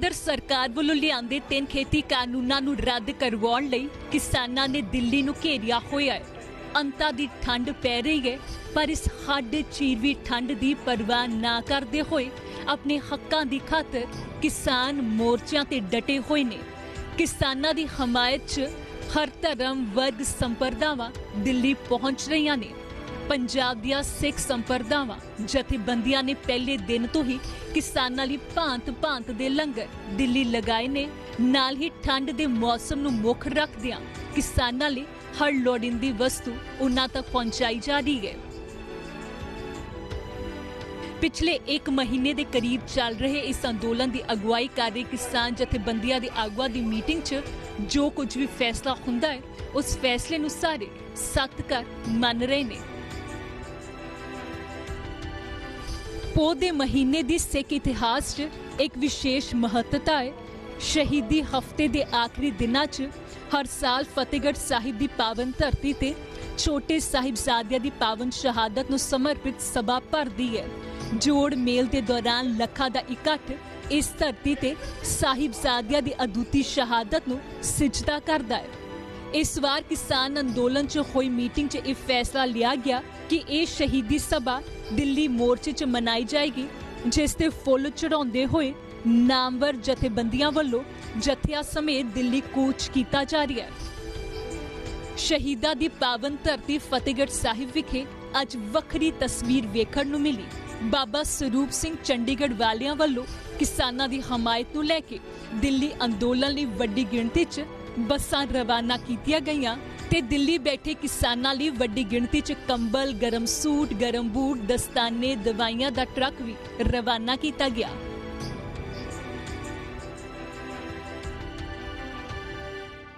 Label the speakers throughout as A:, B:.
A: ਕੇਂਦਰ ਸਰਕਾਰ ਵੱਲੋਂ ਲਿਆਂਦੇ ਤਿੰਨ ਖੇਤੀ ਕਾਨੂੰਨਾਂ ਨੂੰ ਰੱਦ ਕਰਵਾਉਣ ਲਈ ਕਿਸਾਨਾਂ ਨੇ ਦਿੱਲੀ ਨੂੰ ਘੇਰਿਆ ਹੋਇਆ ਹੈ। ਅੰਤਾਂ ਦੀ ਠੰਡ ਪੈ ਰਹੀ ਹੈ, ਪਰ ਇਸ ਹੱਡ ਚੀਰਵੀ ਠੰਡ ਦੀ ਪਰਵਾਹ ਨਾ ਕਰਦੇ ਹੋਏ ਆਪਣੇ ਹੱਕਾਂ ਦੀ ਖਾਤਰ ਕਿਸਾਨ ਮੋਰਚਿਆਂ ਤੇ ਡਟੇ ਹੋਏ ਨੇ। ਕਿਸਾਨਾਂ ਦੀ ਹਮਾਇਤ 'ਚ ਹਰ ਧਰਮ ਵਰਗ ਸੰਪਰਦਾਵਾਂ ਦਿੱਲੀ ਪਹੁੰਚ ਰਹੀਆਂ ਨੇ। ਪੰਜਾਬ ਦੀਆਂ ਸਿੱਖ ਸੰਪਰਦਾਵਾਂ, ਜਥੇਬੰਦੀਆਂ ਨੇ ਪਹਿਲੇ ਦਿਨ ਤੋਂ ਹੀ ਕਿਸਾਨਾਂ ਲਈ ਭਾਂਤ-ਭਾਂਤ ਦੇ ਲੰਗਰ ਦਿੱਲੀ ਲਗਾਏ ਨੇ। ਨਾਲ ਹੀ ਠੰਡ ਦੇ ਮੌਸਮ ਨੂੰ ਮੁੱਖ ਰੱਖਦਿਆਂ ਕਿਸਾਨਾਂ ਲਈ ਹਰ ਲੋੜੀਂਦੀ ਵਸਤੂ ਉਨ੍ਹਾਂ ਤੱਕ ਪਹੁੰਚਾਈ ਜਾ ਰਹੀ ਹੈ। ਪਿਛਲੇ 1 ਮਹੀਨੇ ਦੇ ਕਰੀਬ ਚੱਲ ਰਹੇ ਇਸ ਅੰਦੋਲਨ ਦੀ ਅਗਵਾਈ ਕਰ ਰਹੇ ਕਿਸਾਨ ਜਥੇਬੰਦੀਆਂ ਦੇ ਆਗੂਆਂ ਦੀ ਮੀਟਿੰਗ 'ਚ ਜੋ ਕੁਝ ਵੀ ਫੈਸਲਾ ਹੁੰਦਾ ਹੈ, ਉਸ ਫੈਸਲੇ ਨੂੰ ਸਾਰੇ ਸਖਤ ਕਰ ਮੰਨ ਰਹੇ ਨੇ। ਪੋਹ ਦੇ ਮਹੀਨੇ ਦੀ ਸਿੱਖ ਇਤਿਹਾਸ 'ਚ ਇੱਕ ਵਿਸ਼ੇਸ਼ ਮਹੱਤਤਾ ਹੈ। ਸ਼ਹੀਦੀ ਹਫ਼ਤੇ ਦੇ ਆਖਰੀ ਦਿਨਾਂ 'ਚ ਹਰ ਸਾਲ ਫਤਿਹਗੜ੍ਹ ਸਾਹਿਬ ਦੀ ਪਾਵਨ ਧਰਤੀ ਤੇ ਛੋਟੇ ਸਾਹਿਬਜ਼ਾਦਿਆਂ ਦੀ ਪਾਵਨ ਸ਼ਹਾਦਤ ਨੂੰ ਸਮਰਪਿਤ ਸਭਾ ਭਰਦੀ ਹੈ। ਜੋੜ ਮੇਲ ਦੇ ਦੌਰਾਨ ਲੱਖਾਂ ਦਾ ਇਕੱਠ ਇਸ ਧਰਤੀ ਤੇ ਸਾਹਿਬਜ਼ਾਦਿਆਂ ਦੀ ਅਦੁੱਤੀ ਸ਼ਹਾਦਤ ਨੂੰ ਸਿਜਦਾ ਕਰਦਾ ਹੈ। ਇਸ ਵਾਰ ਕਿਸਾਨ ਅੰਦੋਲਨ 'ਚ ਹੋਈ ਮੀਟਿੰਗ 'ਚ ਇਹ ਫੈਸਲਾ ਲਿਆ ਗਿਆ ਕਿ ਇਹ ਸ਼ਹੀਦੀ ਸਭਾ ਦਿੱਲੀ ਮੋਰਚੇ 'ਚ ਮਨਾਈ ਜਾਏਗੀ, ਜਿਸ ਤੇ ਫੁੱਲ ਚੜਾਉਂਦੇ ਹੋਏ ਨਾਮਵਰ ਜਥੇਬੰਦੀਆਂ ਵੱਲੋਂ ਜਥਿਆਂ ਸਮੇਤ ਦਿੱਲੀ ਕੂਚ ਕੀਤਾ ਜਾ ਰਿਹਾ ਹੈ। ਸ਼ਹੀਦਾਂ ਦੀ ਪਾਵਨ ਧਰਤੀ ਫਤਿਹਗੜ੍ਹ ਸਾਹਿਬ ਵਿਖੇ ਅੱਜ ਵੱਖਰੀ ਤਸਵੀਰ ਵੇਖਣ ਨੂੰ ਮਿਲੀ। ਬਾਬਾ ਸਰੂਪ ਸਿੰਘ ਚੰਡੀਗੜ੍ਹ ਵਾਲਿਆਂ ਵੱਲੋਂ ਕਿਸਾਨਾਂ ਦੀ ਹਮਾਇਤ ਨੂੰ ਲੈ ਕੇ ਦਿੱਲੀ ਅੰਦੋਲਨ ਲਈ ਵੱਡੀ ਗਿਣਤੀ 'ਚ ਬੱਸਾਂ ਰਵਾਨਾ ਕੀਤੀਆਂ ਗਈਆਂ। ਤੇ ਦਿੱਲੀ ਬੈਠੇ ਕਿਸਾਨਾਂ ਲਈ ਵੱਡੀ ਗਿਣਤੀ 'ਚ ਕੰਬਲ, ਗਰਮ ਸੂਟ, ਗਰਮ ਬੂਟ, ਦਸਤਾਨੇ, ਦਵਾਈਆਂ ਦਾ ਟਰੱਕ ਵੀ ਰਵਾਨਾ ਕੀਤਾ ਗਿਆ।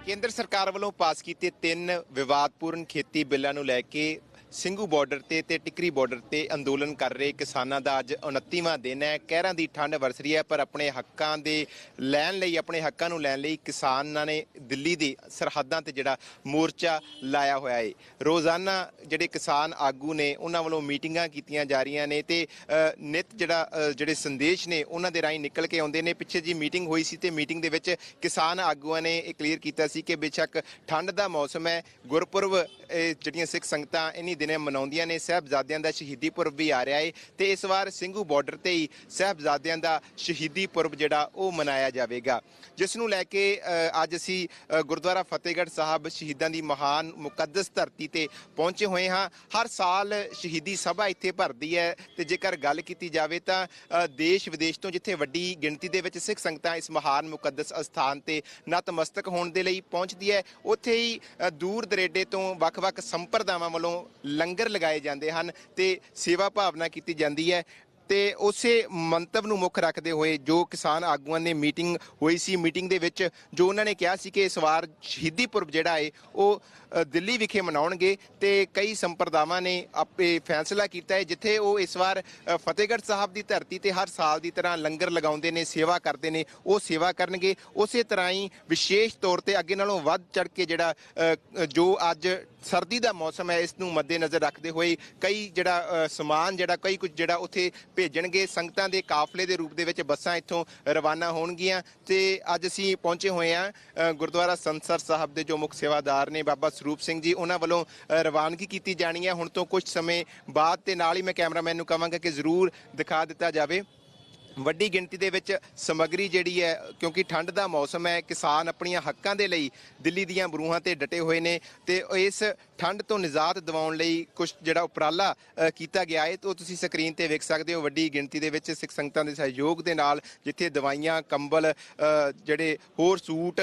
B: ਕੇਂਦਰ ਸਰਕਾਰ ਵੱਲੋਂ ਪਾਸ ਕੀਤੇ ਤਿੰਨ ਵਿਵਾਦਪੂਰਨ ਖੇਤੀ ਬਿੱਲਾਂ ਨੂੰ ਲੈ ਕੇ ਸਿੰਘੂ ਬਾਰਡਰ ਤੇ ਤੇ ਟਿਕਰੀ ਬਾਰਡਰ ਤੇ ਅੰਦੋਲਨ ਕਰ ਰਹੇ ਕਿਸਾਨਾਂ ਦਾ ਅੱਜ 29ਵਾਂ ਦਿਨ ਹੈ। ਕਹਿਰਾਂ ਦੀ ਠੰਡ ਵਰਸ ਰਹੀ ਹੈ ਪਰ ਆਪਣੇ ਹੱਕਾਂ ਦੇ ਲੈਣ ਲਈ ਆਪਣੇ ਹੱਕਾਂ ਨੂੰ ਲੈਣ ਲਈ ਕਿਸਾਨਾਂ ਨੇ ਦਿੱਲੀ ਦੀ ਸਰਹੱਦਾਂ ਤੇ ਜਿਹੜਾ ਮੋਰਚਾ ਲਾਇਆ ਹੋਇਆ ਹੈ ਰੋਜ਼ਾਨਾ ਜਿਹੜੇ ਕਿਸਾਨ ਆਗੂ ਨੇ ਉਹਨਾਂ ਵੱਲੋਂ ਮੀਟਿੰਗਾਂ ਕੀਤੀਆਂ ਜਾ ਰਹੀਆਂ ਨੇ ਤੇ ਅ, ਨਿਤ ਜਿਹੜਾ ਜਿਹੜੇ ਸੰਦੇਸ਼ ਨੇ ਉਹਨਾਂ ਦੇ ਰਾਹੀਂ ਨਿਕਲ ਕੇ ਆਉਂਦੇ ਨੇ। ਪਿੱਛੇ ਜੀ ਮੀਟਿੰਗ ਹੋਈ ਸੀ ਤੇ ਮੀਟਿੰਗ ਦੇ ਵਿੱਚ ਕਿਸਾਨ ਆਗੂਆਂ ਨੇ ਇਹ ਕਲੀਅਰ ਕੀਤਾ ਸੀ ਕਿ ਬੇਸ਼ੱਕ ਠੰਡ ਦਾ ਮੌਸਮ ਹੈ। ਗੁਰਪੁਰਬ ਇਹ ਜਿਹੜੀਆਂ ਸਿੱਖ ਸੰਗਤਾਂ ਇਨੀ ਦਿਨੇ ਮਨਾਉਂਦੀਆਂ ਨੇ, ਸਾਹਿਬਜ਼ਾਦਿਆਂ ਦਾ ਸ਼ਹੀਦੀ ਪੁਰਬ ਵੀ ਆ ਰਿਹਾ ਹੈ ਤੇ ਇਸ ਵਾਰ ਸਿੰਘੂ ਬਾਰਡਰ ਤੇ ਹੀ ਸਾਹਿਬਜ਼ਾਦਿਆਂ ਦਾ ਸ਼ਹੀਦੀ ਪੁਰਬ ਜਿਹੜਾ ਉਹ ਮਨਾਇਆ ਜਾਵੇਗਾ। ਜਿਸ ਨੂੰ ਲੈ ਕੇ ਅੱਜ ਅਸੀਂ ਗੁਰਦੁਆਰਾ ਫਤਿਹਗੜ੍ਹ ਸਾਹਿਬ ਸ਼ਹੀਦਾਂ ਦੀ ਮਹਾਨ ਮੁਕੱਦਸ ਧਰਤੀ ਤੇ ਪਹੁੰਚੇ ਹੋਏ ਹਾਂ। ਹਰ ਸਾਲ ਸ਼ਹੀਦੀ ਸਭਾ ਇੱਥੇ ਭਰਦੀ ਹੈ ਤੇ ਜੇਕਰ ਗੱਲ ਕੀਤੀ ਜਾਵੇ ਤਾਂ ਦੇਸ਼ ਵਿਦੇਸ਼ ਤੋਂ ਜਿੱਥੇ ਵੱਡੀ ਗਿਣਤੀ ਦੇ ਵਿੱਚ ਸਿੱਖ ਸੰਗਤਾਂ ਇਸ ਮਹਾਨ ਮੁਕੱਦਸ ਅਸਥਾਨ ਤੇ ਨਤਮਸਤਕ ਹੋਣ ਦੇ ਲਈ ਪਹੁੰਚਦੀ ਹੈ, ਉੱਥੇ ਹੀ ਦੂਰ ਦਰੇਡੇ ਤੋਂ ਵੱਖ-ਵੱਖ ਸੰਪਰਦਾਵਾਂ ਵੱਲੋਂ ਲੰਗਰ ਲਗਾਏ ਜਾਂਦੇ ਹਨ ਤੇ ਸੇਵਾ ਭਾਵਨਾ ਕੀਤੀ ਜਾਂਦੀ ਹੈ। ਤੇ ਉਸੇ ਮੰਤਵ ਨੂੰ ਮੁੱਖ ਰੱਖਦੇ ਹੋਏ ਜੋ ਕਿਸਾਨ ਆਗੂਆਂ ਨੇ ਮੀਟਿੰਗ ਹੋਈ ਸੀ, ਮੀਟਿੰਗ ਦੇ ਵਿੱਚ ਜੋ ਉਹਨਾਂ ਨੇ ਕਿਹਾ ਸੀ ਕਿ ਇਸ ਵਾਰ ਸ਼ਹੀਦੀ ਪੁਰਬ ਜਿਹੜਾ ਹੈ, ਉਹ ਦਿੱਲੀ ਵਿਖੇ ਮਨਾਉਣਗੇ ਤੇ ਕਈ ਸੰਪਰਦਾਵਾਂ ਨੇ ਆਪੇ ਫੈਸਲਾ ਕੀਤਾ ਹੈ, ਜਿੱਥੇ ਉਹ ਇਸ ਵਾਰ ਫਤਿਹਗੜ੍ਹ ਸਾਹਿਬ ਦੀ ਧਰਤੀ ਤੇ ਹਰ ਸਾਲ ਦੀ ਤਰ੍ਹਾਂ ਲੰਗਰ ਲਗਾਉਂਦੇ ਨੇ, ਸੇਵਾ ਕਰਦੇ ਨੇ, ਉਹ ਸੇਵਾ ਕਰਨਗੇ। ਉਸੇ ਤਰ੍ਹਾਂ ਹੀ ਵਿਸ਼ੇਸ਼ ਤੌਰ ਤੇ ਅੱਗੇ ਨਾਲੋਂ ਵੱਧ ਚੜ ਕੇ ਜਿਹੜਾ ਜੋ ਅੱਜ ਸਰਦੀ ਦਾ ਮੌਸਮ ਹੈ, ਇਸ ਨੂੰ ਮੱਦੇਨਜ਼ਰ ਰੱਖਦੇ ਹੋਏ ਕਈ ਜਿਹੜਾ ਸਮਾਨ ਜਿਹੜਾ, ਕਈ ਕੁਝ ਜਿਹੜਾ ਉੱਥੇ ਭੇਜਣਗੇ। ਸੰਗਤਾਂ ਦੇ ਕਾਫਲੇ ਦੇ ਰੂਪ ਦੇ ਵਿੱਚ ਬੱਸਾਂ ਇੱਥੋਂ ਰਵਾਨਾ ਹੋਣਗੀਆਂ। ਤੇ ਅੱਜ ਅਸੀਂ ਪਹੁੰਚੇ ਹੋਏ ਹਾਂ ਗੁਰਦੁਆਰਾ ਸੰਸਰ ਸਾਹਿਬ ਦੇ ਜੋ ਮੁੱਖ ਸੇਵਾਦਾਰ ਨੇ ਬਾਬਾ ਸਰੂਪ ਸਿੰਘ ਜੀ, ਉਹਨਾਂ ਵੱਲੋਂ ਰਵਾਨਗੀ ਕੀਤੀ ਜਾਣੀ ਹੈ। ਹੁਣ ਤੋਂ ਕੁਝ ਸਮੇਂ ਬਾਅਦ ਤੇ ਨਾਲ ਹੀ ਮੈਂ ਕੈਮਰਾਮੈਨ ਨੂੰ ਕਹਾਂਗਾ ਕਿ ਜ਼ਰੂਰ ਦਿਖਾ ਦਿੱਤਾ ਜਾਵੇ। ਵੱਡੀ ਗਿਣਤੀ ਦੇ ਵਿੱਚ ਸਮੱਗਰੀ ਜਿਹੜੀ ਹੈ, ਕਿਉਂਕਿ ਠੰਡ ਦਾ ਮੌਸਮ ਹੈ, ਕਿਸਾਨ ਆਪਣੀਆਂ ਹੱਕਾਂ ਦੇ ਲਈ ਦਿੱਲੀ ਦੀਆਂ ਬਰੂਹਾਂ ਤੇ ਡਟੇ ਹੋਏ ਨੇ ਤੇ ਇਸ ਠੰਡ ਤੋਂ ਨਿਜਾਤ ਦਿਵਾਉਣ ਲਈ ਕੁਝ ਜਿਹੜਾ ਉਪਰਾਲਾ ਕੀਤਾ ਗਿਆ ਹੈ, ਉਹ ਤੁਸੀਂ ਸਕਰੀਨ ਤੇ ਵੇਖ ਸਕਦੇ ਹੋ। ਵੱਡੀ ਗਿਣਤੀ ਦੇ ਵਿੱਚ ਸਿੱਖ ਸੰਗਤਾਂ ਦੇ ਸਹਿਯੋਗ ਦੇ ਨਾਲ ਜਿੱਥੇ ਦਵਾਈਆਂ, ਕੰਬਲ ਜਿਹੜੇ ਹੋਰ ਸੂਟ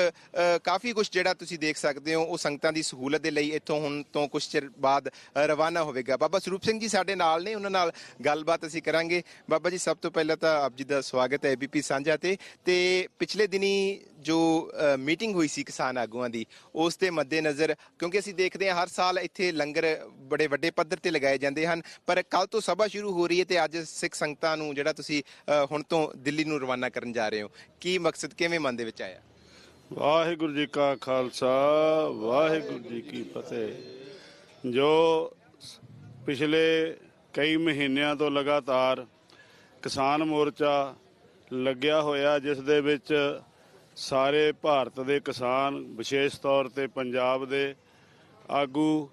B: ਕਾਫੀ ਕੁਝ ਜਿਹੜਾ ਤੁਸੀਂ ਦੇਖ ਸਕਦੇ ਹੋ, ਉਹ ਸੰਗਤਾਂ ਦੀ ਸਹੂਲਤ ਦੇ ਲਈ ਇੱਥੋਂ ਹੁਣ ਤੋਂ ਕੁਝ ਚਿਰ ਬਾਅਦ ਰਵਾਨਾ ਹੋਵੇਗਾ। ਬਾਬਾ ਸਰੂਪ ਸਿੰਘ ਜੀ ਸਾਡੇ ਨਾਲ ਨੇ, ਉਹਨਾਂ ਨਾਲ ਗੱਲਬਾਤ ਅਸੀਂ ਕਰਾਂਗੇ। ਬਾਬਾ ਜੀ, ਸਭ ਤੋਂ ਪਹਿਲਾਂ ਤਾਂ ਆਪ ਜੀ ਦਾ ਸਵਾਗਤ ਹੈ ਏਬੀਪੀ ਸਾਂਝਾ ਤੇ। ਤੇ ਪਿਛਲੇ ਦਿਨੀ ਜੋ ਮੀਟਿੰਗ ਹੋਈ ਸੀ ਕਿਸਾਨ ਆਗੂਆਂ ਦੀ, ਉਸ ਦੇ ਮੱਦੇਨਜ਼ਰ, ਕਿਉਂਕਿ ਅਸੀਂ ਦੇਖਦੇ ਹਾਂ ਹਰ ਸਾਲ ਇੱਥੇ ਲੰਗਰ ਬੜੇ ਵੱਡੇ ਪੱਧਰ ਤੇ ਲਗਾਏ ਜਾਂਦੇ ਹਨ, ਪਰ ਕੱਲ ਤੋਂ ਸਭਾ ਸ਼ੁਰੂ ਹੋ ਰਹੀ ਹੈ ਤੇ ਅੱਜ ਸਿੱਖ ਸੰਗਤਾਂ ਨੂੰ ਜਿਹੜਾ ਤੁਸੀਂ ਹੁਣ ਤੋਂ ਦਿੱਲੀ ਨੂੰ ਰਵਾਨਾ ਕਰਨ ਜਾ ਰਹੇ ਹੋ, ਕੀ ਮਕਸਦ ਕਿਵੇਂ ਮਨ ਦੇ ਵਿੱਚ ਆਇਆ?
C: ਵਾਹਿਗੁਰੂ ਜੀ ਕਾ ਖਾਲਸਾ, ਵਾਹਿਗੁਰੂ ਜੀ ਕੀ ਫਤਿਹ। ਜੋ ਪਿਛਲੇ ਕਈ ਮਹੀਨਿਆਂ ਤੋਂ ਲਗਾਤਾਰ ਕਿਸਾਨ ਮੋਰਚਾ ਲੱਗਿਆ ਹੋਇਆ, ਜਿਸ ਦੇ ਵਿੱਚ ਸਾਰੇ ਭਾਰਤ ਦੇ ਕਿਸਾਨ ਵਿਸ਼ੇਸ਼ ਤੌਰ ਤੇ ਪੰਜਾਬ ਦੇ ਆਗੂ